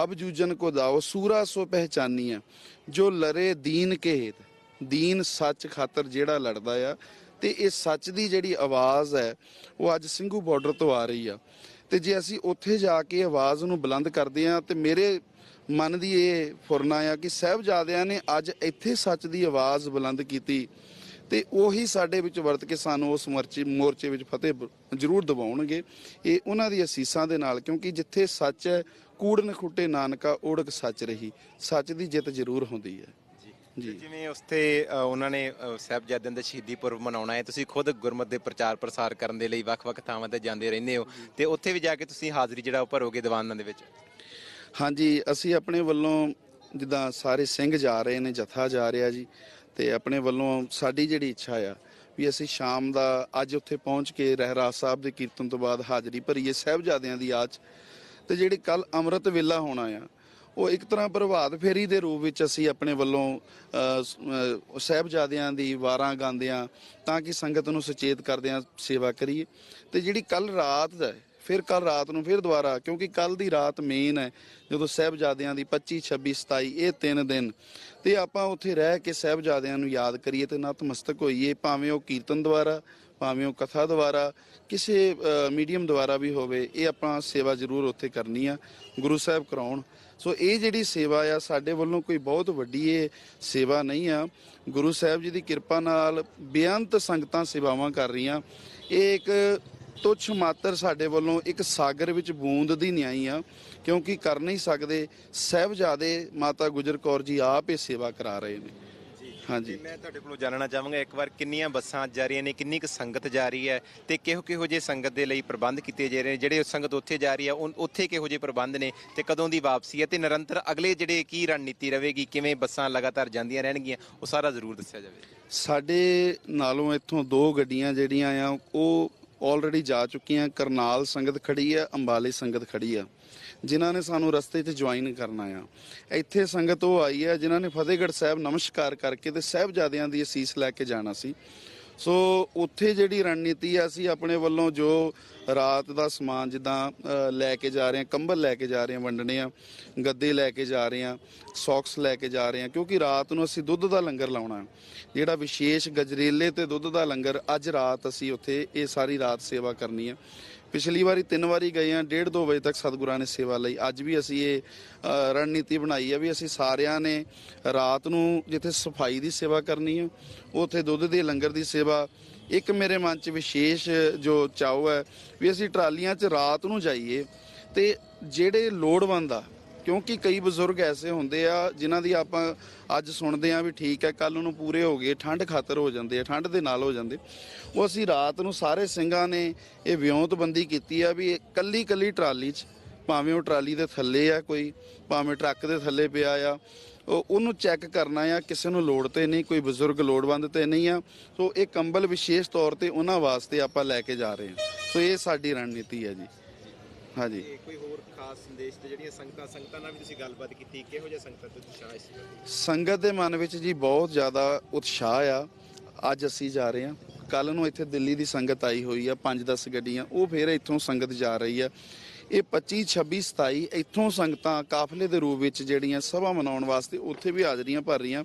D: ਅਬ ਜੂਜਨ ਕੋ ਦਾਓ, ਸੂਰਾ ਸੋ ਪਹਿਚਾਨੀ ਹੈ। ਜੋ ਲਰੇ ਦੀਨ ਕੇ ਹੇਤ ਦੀਨ ਸੱਚ ਖਾਤਰ ਜਿਹੜਾ ਲੜਦਾ ਆ, ਤੇ ਇਹ ਸੱਚ ਦੀ ਜਿਹੜੀ ਆਵਾਜ਼ ਹੈ, ਉਹ ਅੱਜ ਸਿੰਘੂ ਬਾਰਡਰ ਤੋਂ ਆ ਰਹੀ ਆ। ਤੇ ਜੇ ਅਸੀਂ ਉੱਥੇ ਜਾ ਕੇ ਆਵਾਜ਼ ਨੂੰ ਬੁਲੰਦ ਕਰਦੇ ਆ ਤੇ ਮੇਰੇ ਮਨ ਦੀ ਇਹ ਫੁਰਨਾ ਆ ਕਿ ਸਾਹਿਬਜ਼ਾਦਿਆਂ ਨੇ ਅੱਜ ਇੱਥੇ ਸੱਚ ਦੀ ਆਵਾਜ਼ ਬੁਲੰਦ ਕੀਤੀ ਤੇ ਉਹੀ ਸਾਡੇ ਵਿੱਚ ਵਰਤ ਕੇ ਸਾਨੂੰ ਉਸ ਮੋਰਚੇ ਮੋਰਚੇ ਵਿੱਚ ਫਤਿਹ ਜ਼ਰੂਰ ਦਿਵਾਉਣਗੇ। ਇਹ ਉਹਨਾਂ ਦੀ ਅਸੀਸਾਂ ਦੇ ਨਾਲ ਕਿਉਂਕਿ ਜਿੱਥੇ ਸੱਚ ਹੈ ਕੂੜ ਨਖੁੱਟੇ ਨਾਨਕਾ ਓੜਕ ਸੱਚ ਰਹੀ। ਸੱਚ ਦੀ ਜਿੱਤ ਜ਼ਰੂਰ ਹੁੰਦੀ ਹੈ। ਜੀ।
B: ਜਿਵੇਂ ਉਸਤੇ ਉਹਨਾਂ ਨੇ ਸਾਹਿਬਜ਼ਾਦਿਆਂ ਦਾ ਸ਼ਹੀਦੀ ਪੁਰਬ ਮਨਾਉਣਾ ਹੈ ਤੁਸੀਂ ਖੁਦ ਗੁਰਮਤ ਦੇ ਪ੍ਰਚਾਰ ਪ੍ਰਸਾਰ ਕਰਨ ਦੇ ਲਈ ਵੱਖ-ਵੱਖ ਥਾਵਾਂ ਤੇ ਜਾਂਦੇ ਰਹਿੰਦੇ ਹੋ। ਤੇ ਉੱਥੇ ਵੀ ਜਾ ਕੇ ਤੁਸੀਂ ਹਾਜ਼ਰੀ ਜਿਹੜਾ ਉਹ ਭਰੋਗੇ ਦੀਵਾਨਾਂ ਦੇ ਵਿੱਚ?
D: ਹਾਂਜੀ ਅਸੀਂ ਆਪਣੇ ਵੱਲੋਂ ਜਿੱਦਾਂ ਸਾਰੇ ਸਿੰਘ ਜਾ ਰਹੇ ਨੇ ਜਥਾ ਜਾ ਰਿਹਾ ਜੀ ਤੇ ਆਪਣੇ ਵੱਲੋਂ ਸਾਡੀ ਜਿਹੜੀ ਇੱਛਾ ਆ ਵੀ ਅਸੀਂ ਸ਼ਾਮ ਦਾ ਅੱਜ ਉੱਥੇ ਪਹੁੰਚ ਕੇ ਰਹਿਰਾਸ ਸਾਹਿਬ ਦੇ ਕੀਰਤਨ ਤੋਂ ਬਾਅਦ ਹਾਜ਼ਰੀ ਭਰੀਏ ਸਾਹਿਬਜ਼ਾਦਿਆਂ ਦੀ ਆਚ। ਤੇ ਜਿਹੜੀ ਕੱਲ ਅੰਮ੍ਰਿਤ ਵੇਲਾ ਹੋਣਾ ਆ ਉਹ ਇੱਕ ਤਰ੍ਹਾਂ ਪ੍ਰਭਾਤ ਫੇਰੀ ਦੇ ਰੂਪ ਵਿੱਚ ਅਸੀਂ ਆਪਣੇ ਵੱਲੋਂ ਅ, ਸਾਹਿਬਜ਼ਾਦਿਆਂ ਦੀ ਵਾਰਾਂ ਗਾਉਂਦਿਆਂ ਤਾਂ ਕਿ ਸੰਗਤ ਨੂੰ ਸੁਚੇਤ ਕਰਦਿਆਂ ਸੇਵਾ ਕਰੀਏ। ਤੇ ਜਿਹੜੀ ਕੱਲ ਰਾਤ ਦਾ ਫਿਰ ਕੱਲ ਰਾਤ ਨੂੰ ਫਿਰ ਦੁਬਾਰਾ, ਕਿਉਂਕਿ ਕੱਲ ਦੀ ਰਾਤ ਮੇਨ ਹੈ, ਜਦੋਂ ਸਾਹਿਬਜ਼ਾਦਿਆਂ ਦੀ 25 26 27 ਇਹ ਤਿੰਨ ਦਿਨ। ਤੇ ਆਪਾਂ ਉੱਥੇ ਰਹਿ ਕੇ ਸਾਹਿਬਜ਼ਾਦਿਆਂ ਨੂੰ ਯਾਦ ਕਰੀਏ ਤੇ ਨਤਮਸਤਕ ਹੋਈਏ, ਭਾਵੇਂ ਉਹ ਕੀਰਤਨ ਦੁਆਰਾ, ਭਾਵੇਂ ਉਹ ਕਥਾ ਦੁਆਰਾ, ਕਿਸੇ ਮੀਡੀਅਮ ਦੁਆਰਾ ਵੀ ਹੋਵੇ, ਇਹ ਆਪਾਂ ਸੇਵਾ ਜ਼ਰੂਰ ਉੱਥੇ ਕਰਨੀ ਆ, ਗੁਰੂ ਸਾਹਿਬ ਕਰਾਉਣ। ਸੋ ਇਹ ਜਿਹੜੀ ਸੇਵਾ ਆ, ਸਾਡੇ ਵੱਲੋਂ ਕੋਈ ਬਹੁਤ ਵੱਡੀ ਇਹ ਸੇਵਾ ਨਹੀਂ ਆ। ਗੁਰੂ ਸਾਹਿਬ ਜੀ ਦੀ ਕਿਰਪਾ ਨਾਲ ਬੇਅੰਤ ਸੰਗਤਾਂ ਸੇਵਾਵਾਂ ਕਰ ਰਹੀਆਂ। ਇਹ ਇੱਕ ਤੁੱਛ ਮਾਤਰ ਸਾਡੇ ਵੱਲੋਂ ਇੱਕ ਸਾਗਰ ਵਿੱਚ ਬੂੰਦ ਦੀ ਨਿਆਈ ਆ ਕਿਉਂਕਿ ਕਰ ਨਹੀਂ ਸਕਦੇ ਸਹਿਬਜ਼ਾਦੇ ਮਾਤਾ ਗੁਜਰ ਕੌਰ ਜੀ ਆਪ ਇਹ ਸੇਵਾ ਕਰਾ ਰਹੇ ਨੇ। ਹਾਂਜੀ।
B: ਮੈਂ ਤੁਹਾਡੇ ਕੋਲੋਂ ਜਾਣਨਾ ਚਾਹਾਂਗਾ ਇੱਕ ਵਾਰ ਕਿੰਨੀਆਂ ਬੱਸਾਂ ਜਾ ਰਹੀਆਂ ਨੇ ਕਿੰਨੀ ਕੁ ਸੰਗਤ ਜਾ ਰਹੀ ਹੈ ਤੇ ਕਿਹੋ ਕਿਹੋ ਜਿਹੇ ਸੰਗਤ ਦੇ ਲਈ ਪ੍ਰਬੰਧ ਕੀਤੇ ਜਾ ਰਹੇ ਨੇ? ਜਿਹੜੇ ਸੰਗਤ ਉੱਥੇ ਜਾ ਰਹੀ ਹੈ ਉੱਥੇ ਕਿਹੋ ਜਿਹੇ ਪ੍ਰਬੰਧ ਨੇ ਤੇ ਕਦੋਂ ਦੀ ਵਾਪਸੀ ਹੈ? ਤੇ ਨਿਰੰਤਰ ਅਗਲੇ ਜਿਹੜੇ ਕੀ ਰਣਨੀਤੀ ਰਹੇਗੀ ਕਿਵੇਂ ਬੱਸਾਂ ਲਗਾਤਾਰ ਜਾਂਦੀਆਂ ਰਹਿਣਗੀਆਂ ਉਹ ਸਾਰਾ ਜ਼ਰੂਰ ਦੱਸਿਆ ਜਾਵੇ
D: ਸਾਡੇ ਨਾਲੋਂ ਇੱਥੋਂ ਦੋ ਗੱਡੀਆਂ ਜਿਹੜੀਆਂ ਆ ਉਹ ਆਲਰੇਡੀ ਜਾ ਚੁੱਕੀਆਂ ਕਰਨਾਲ ਸੰਗਤ ਖੜੀ ਆ ਅੰਬਾਲੇ ਸੰਗਤ ਖੜੀ ਆ ਜਿਨ੍ਹਾਂ ਨੇ ਸਾਨੂੰ ਰਸਤੇ 'ਚ ਜੁਆਇਨ ਕਰਨਾ ਆ। ਇੱਥੇ ਸੰਗਤ ਉਹ ਆਈ ਆ ਜਿਨ੍ਹਾਂ ਨੇ ਫਤਿਹਗੜ੍ਹ ਸਾਹਿਬ ਨਮਸਕਾਰ ਕਰਕੇ ਤੇ ਸਾਹਿਬਜ਼ਾਦਿਆਂ ਦੀ ਅਸੀਸ ਲੈ ਕੇ ਜਾਣਾ ਸੀ। ਸੋ ਉੱਥੇ ਜਿਹੜੀ ਰਣਨੀਤੀ ਆ, ਅਸੀਂ ਆਪਣੇ ਵੱਲੋਂ ਜੋ ਰਾਤ ਦਾ ਸਮਾਨ ਜਿੱਦਾਂ ਲੈ ਕੇ ਜਾ ਰਹੇ ਹਾਂ, ਕੰਬਲ ਲੈ ਕੇ ਜਾ ਰਹੇ ਹਾਂ, ਵੰਡਣੇ ਆ, ਗੱਦੇ ਲੈ ਕੇ ਜਾ ਰਹੇ ਹਾਂ, ਸੌਕਸ ਲੈ ਕੇ ਜਾ ਰਹੇ ਹਾਂ, ਕਿਉਂਕਿ ਰਾਤ ਨੂੰ ਅਸੀਂ ਦੁੱਧ ਦਾ ਲੰਗਰ ਲਾਉਣਾ ਜਿਹੜਾ ਵਿਸ਼ੇਸ਼ ਗਜਰੇਲੇ ਤੇ ਦੁੱਧ ਦਾ ਲੰਗਰ ਅੱਜ ਰਾਤ ਅਸੀਂ ਉੱਥੇ ਇਹ ਸਾਰੀ ਰਾਤ ਸੇਵਾ ਕਰਨੀ ਹੈ। ਪਿਛਲੀ ਵਾਰੀ ਤਿੰਨ ਵਾਰੀ ਗਏ ਆ 1:30 2 ਵਜੇ ਤੱਕ ਸਤਿਗੁਰਾਂ ਨੇ ਸੇਵਾ ਲਈ। ਅੱਜ ਵੀ ਅਸੀਂ ਇਹ ਰਣਨੀਤੀ ਬਣਾਈ ਹੈ ਵੀ ਅਸੀਂ ਸਾਰਿਆਂ ਨੇ ਰਾਤ ਨੂੰ ਜਿੱਥੇ ਸਫ਼ਾਈ ਦੀ ਸੇਵਾ ਕਰਨੀ ਹੈ ਉੱਥੇ ਦੁੱਧ ਦੇ, ਲੰਗਰ ਦੀ ਸੇਵਾ। ਇੱਕ ਮੇਰੇ ਮਨ 'ਚ ਵਿਸ਼ੇਸ਼ ਜੋ ਚਾਉ ਹੈ ਵੀ ਅਸੀਂ ਟਰਾਲੀਆਂ 'ਚ ਰਾਤ ਨੂੰ ਜਾਈਏ ਤੇ ਜਿਹੜੇ ਲੋੜਵੰਦ ਆ ਕਿਉਂਕਿ ਕਈ ਬਜ਼ੁਰਗ ਐਸੇ ਹੁੰਦੇ ਆ ਜਿਨ੍ਹਾਂ ਦੀ ਆਪਾਂ ਅੱਜ ਸੁਣਦੇ ਆ ਵੀ ਠੀਕ ਹੈ ਕੱਲ ਨੂੰ ਪੂਰੇ ਹੋ ਗਏ, ਠੰਡ ਖਾਤਰ ਹੋ ਜਾਂਦੇ ਆ, ਠੰਡ ਦੇ ਨਾਲ ਹੋ ਜਾਂਦੇ। ਉਹ ਅਸੀਂ ਰਾਤ ਨੂੰ ਸਾਰੇ ਸਿੰਘਾਂ ਨੇ ਇਹ ਵਿਉਂਤਬੰਦੀ ਕੀਤੀ ਆ ਵੀ ਕੱਲੀ ਕੱਲੀ ਟਰਾਲੀ 'ਚ, ਭਾਵੇਂ ਉਹ ਟਰਾਲੀ ਦੇ ਥੱਲੇ ਆ ਕੋਈ, ਭਾਵੇਂ ਟਰੱਕ ਦੇ ਥੱਲੇ ਪਿਆ ਆ, ਉਹ ਉਹਨੂੰ ਚੈੱਕ ਕਰਨਾ ਆ, ਕਿਸੇ ਨੂੰ ਲੋੜ ਤੇ ਨਹੀਂ, ਕੋਈ ਬਜ਼ੁਰਗ ਲੋੜਵੰਦ ਤੇ ਨਹੀਂ ਆ। ਸੋ ਇਹ ਕੰਬਲ ਵਿਸ਼ੇਸ਼ ਤੌਰ ਤੇ ਉਹਨਾਂ ਵਾਸਤੇ ਆਪਾਂ ਲੈ ਕੇ ਜਾ ਰਹੇ ਹਾਂ। ਸੋ ਇਹ ਸਾਡੀ ਰਣਨੀਤੀ ਹੈ ਜੀ। ਹਾਂਜੀ।
B: ਕੋਈ ਖਾਸ ਸੰਦੇਸ਼ ਤੇ ਜਿਹੜੀਆਂ ਸੰਗਤਾਂ ਸੰਗਤਾਂ ਨਾਲ ਵੀ ਤੁਸੀਂ ਗੱਲਬਾਤ ਕੀਤੀ, ਕਿਹੋ ਜਿਹਾ ਸੰਗਤਾਂ ਤੇ ਉਤਸ਼ਾਹ ਇਸ
D: ਸੰਗਤ ਦੇ ਮਨ ਵਿੱਚ ਜੀ ਬਹੁਤ ਜ਼ਿਆਦਾ ਉਤਸ਼ਾਹ ਆ। ਅੱਜ ਅਸੀਂ ਜਾ ਰਹੇ ਹਾਂ। ਕੱਲ ਨੂੰ ਇੱਥੇ ਦਿੱਲੀ ਦੀ ਸੰਗਤ ਆਈ ਹੋਈ ਆ 5-10 ਗੱਡੀਆਂ। ਉਹ ਫੇਰ ਇੱਥੋਂ ਸੰਗਤ ਜਾ ਰਹੀ ਆ। ਇਹ 25 26 27 ਇੱਥੋਂ ਸੰਗਤਾਂ ਕਾਫਲੇ ਦੇ ਰੂਪ ਵਿੱਚ ਜਿਹੜੀਆਂ ਸਭਾ ਮਨਾਉਣ ਵਾਸਤੇ ਉੱਥੇ ਵੀ ਹਾਜ਼ਰੀਆਂ ਭਰ ਰਹੀਆਂ।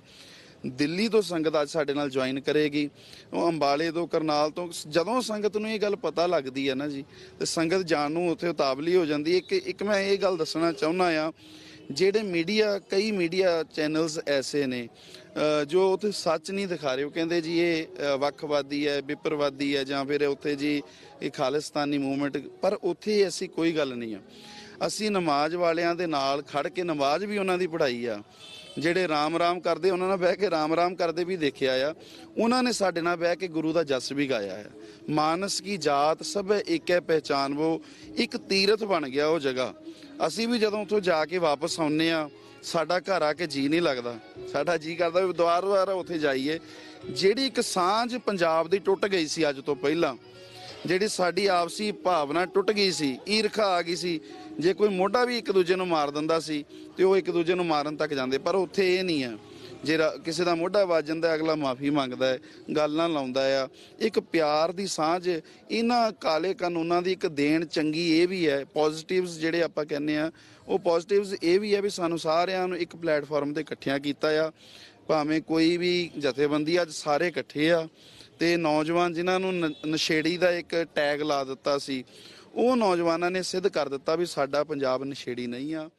D: ਦਿੱਲੀ ਤੋਂ ਸੰਗਤ ਅੱਜ ਸਾਡੇ ਨਾਲ ਜੁਆਇਨ ਕਰੇਗੀ। ਉਹ ਅੰਬਾਲੇ ਤੋਂ, ਕਰਨਾਲ ਤੋਂ, ਜਦੋਂ ਸੰਗਤ ਨੂੰ ਇਹ ਗੱਲ ਪਤਾ ਲੱਗਦੀ ਹੈ ਨਾ ਜੀ, ਤੇ ਸੰਗਤ ਜਾਣ ਨੂੰ ਉੱਥੇ ਉਤਾਵਲੀ ਹੋ ਜਾਂਦੀ ਇੱਕ ਇੱਕ ਮੈਂ ਇਹ ਗੱਲ ਦੱਸਣਾ ਚਾਹੁੰਦਾ ਆ, ਜਿਹੜੇ ਮੀਡੀਆ ਕਈ ਮੀਡੀਆ ਚੈਨਲਸ ਐਸੇ ਨੇ ਜੋ ਉੱਥੇ ਸੱਚ ਨਹੀਂ ਦਿਖਾ ਰਹੇ। ਉਹ ਕਹਿੰਦੇ ਜੀ ਇਹ ਵੱਖਵਾਦੀ ਹੈ, ਵਿਪਰਵਾਦੀ ਹੈ, ਜਾਂ ਫਿਰ ਉੱਥੇ ਜੀ ਇਹ ਖਾਲਿਸਤਾਨੀ ਮੂਵਮੈਂਟ ਪਰ ਉੱਥੇ ਐਸੀ ਕੋਈ ਗੱਲ ਨਹੀਂ ਆ। ਅਸੀਂ ਨਮਾਜ਼ ਵਾਲਿਆਂ ਦੇ ਨਾਲ ਖੜ ਕੇ ਨਮਾਜ਼ ਵੀ ਉਹਨਾਂ ਦੀ ਪੜ੍ਹਾਈ ਆ। ਜਿਹੜੇ ਰਾਮ ਰਾਮ ਕਰਦੇ, ਉਹਨਾਂ ਨਾਲ ਬਹਿ ਕੇ ਰਾਮ ਰਾਮ ਕਰਦੇ ਵੀ ਦੇਖਿਆ ਆ। ਉਹਨਾਂ ਨੇ ਸਾਡੇ ਨਾਲ ਬਹਿ ਕੇ ਗੁਰੂ ਦਾ ਜਸ ਵੀ ਗਾਇਆ ਹੈ ਮਾਨਸ ਕੀ ਜਾਤ ਸਭ ਇੱਕ ਹੈ ਏਕੈ ਪਹਿਚਾਨਵੋ, ਇੱਕ ਤੀਰਥ ਬਣ ਗਿਆ ਉਹ ਜਗ੍ਹਾ। ਅਸੀਂ ਵੀ ਜਦੋਂ ਉੱਥੋਂ ਜਾ ਕੇ ਵਾਪਸ ਆਉਂਦੇ ਆ ਸਾਡਾ ਘਰ ਆ ਕੇ ਜੀ ਨਹੀਂ ਲੱਗਦਾ। ਸਾਡਾ ਜੀ ਕਰਦਾ ਵੀ ਦੁਆਰ ਦੁਆਰਾ ਉੱਥੇ ਜਾਈਏ। ਜਿਹੜੀ ਇੱਕ ਸਾਂਝ ਪੰਜਾਬ ਦੀ ਟੁੱਟ ਗਈ ਸੀ ਅੱਜ ਤੋਂ ਪਹਿਲਾਂ ਜਿਹੜੀ ਸਾਡੀ ਆਪਸੀ ਭਾਵਨਾ ਟੁੱਟ ਗਈ ਸੀ, ਈਰਖਾ ਆ ਗਈ ਸੀ, ਜੇ ਕੋਈ ਮੋਢਾ ਵੀ ਇੱਕ ਦੂਜੇ ਨੂੰ ਮਾਰ ਦਿੰਦਾ ਸੀ, ਤੇ ਉਹ ਇੱਕ ਦੂਜੇ ਨੂੰ ਮਾਰਨ ਤੱਕ ਜਾਂਦੇ, ਪਰ ਉੱਥੇ ਇਹ ਨਹੀਂ ਆ ਜੇ ਰਾ- ਕਿਸੇ ਦਾ ਮੋਢਾ ਵੱਜ ਜਾਂਦਾ ਅਗਲਾ ਮਾਫੀ ਮੰਗਦਾ ਹੈ, ਗੱਲ ਨਾ ਲਾਉਂਦਾ ਆ। ਇੱਕ ਪਿਆਰ ਦੀ ਸਾਂਝ, ਇਹਨਾਂ ਕਾਲੇ ਕਾਨੂੰਨਾਂ ਦੀ ਇੱਕ ਦੇਣ ਚੰਗੀ ਇਹ ਵੀ ਹੈ ਪੋਜ਼ਿਟਿਵਸ ਜਿਹੜੇ ਆਪਾਂ ਕਹਿੰਦੇ ਆ ਉਹ ਪੋਜ਼ਿਟਿਵਸ ਇਹ ਵੀ ਹੈ ਵੀ ਸਾਨੂੰ ਸਾਰਿਆਂ ਨੂੰ ਇੱਕ ਪਲੇਟਫਾਰਮ ਤੇ ਇਕੱਠਿਆਂ ਕੀਤਾ ਆ। ਭਾਵੇਂ ਕੋਈ ਵੀ ਜਥੇਬੰਦੀ ਅੱਜ ਸਾਰੇ ਇਕੱਠੇ ਆ ਤੇ ਨੌਜਵਾਨ ਜਿਨ੍ਹਾਂ ਨੂੰ ਨ- ਨਸ਼ੇੜੀ ਦਾ ਇੱਕ ਟੈਗ ਲਾ ਦਿੱਤਾ ਸੀ, ਉਹ ਨੌਜਵਾਨਾਂ ਨੇ ਸਿੱਧ ਕਰ ਦਿੱਤਾ ਵੀ ਸਾਡਾ ਪੰਜਾਬ ਨਸ਼ੇੜੀ ਨਹੀਂ ਆ।